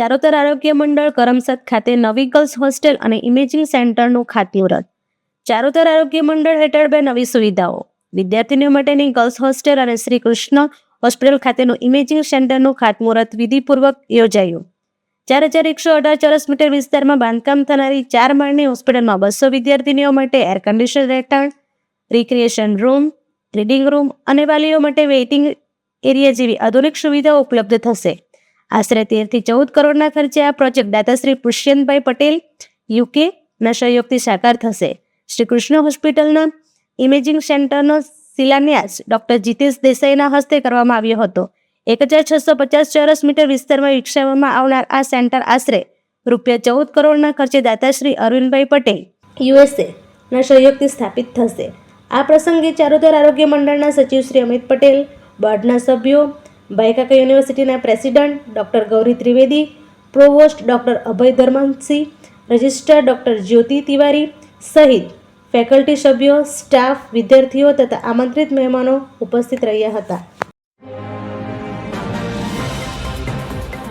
ચારોતર આરોગ્ય મંડળ કરમસદ ખાતે નવી ગર્લ્સ હોસ્ટેલ અને ઇમેજિંગ સેન્ટરનું ખાતમુહૂર્ત. ચારોતર આરોગ્ય મંડળ હેઠળ બે નવી સુવિધાઓ. વિદ્યાર્થીનીઓ માટેની ગર્લ્સ હોસ્ટેલ અને શ્રી કૃષ્ણ હોસ્પિટલ ખાતેનું ઇમેજિંગ સેન્ટરનું ખાતમુહૂર્ત વિધિપૂર્વક યોજાયું. ચાર હજાર એકસો અઢાર ચોરસ મીટર વિસ્તારમાં બાંધકામ થનારી ચાર માળની હોસ્પિટલમાં બસો વિદ્યાર્થીનીઓ માટે એર કન્ડિશન રહેઠાણ રિક્રિએશન રૂમ રીડિંગ રૂમ અને વાલીઓ માટે વેઇટિંગ એરિયા જેવી આધુનિક સુવિધાઓ ઉપલબ્ધ થશે. આશરે તેરથી ચૌદ કરોડના ખર્ચે આ પ્રોજેક્ટ દાતાશ્રી પુષ્યંતભાઈ પટેલ યુકે ના સહયોગથી સાકાર થશે. શ્રી કૃષ્ણ હોસ્પિટલના ઇમેજિંગ સેન્ટરનો શિલાન્યાસ ડોક્ટર જીતેશ દેસાઈના હસ્તે કરવામાં આવ્યો હતો. એક હજાર છસો પચાસ ચોરસ મીટર વિસ્તારમાં વિકસાવવામાં આવનાર આ સેન્ટર આશરે રૂપિયા ચૌદ કરોડના ખર્ચે દાતાશ્રી અરવિંદભાઈ પટેલ યુએસએ ના સહયોગથી સ્થાપિત થશે. આ પ્રસંગે ચારોતર આરોગ્ય મંડળના સચિવ શ્રી અમિત પટેલ, બોર્ડના સભ્યો ભાઈકાકા યુનિવર્સિટીના president doctor Gauri Trivedi provost doctor Abhay Dharmasinh registrar doctor Jyoti Tiwari સહિત ફેકલ્ટી સભ્યો સ્ટાફ વિદ્યાર્થીઓ તથા આમંત્રિત મહેમાનો ઉપસ્થિત રહ્યા હતા.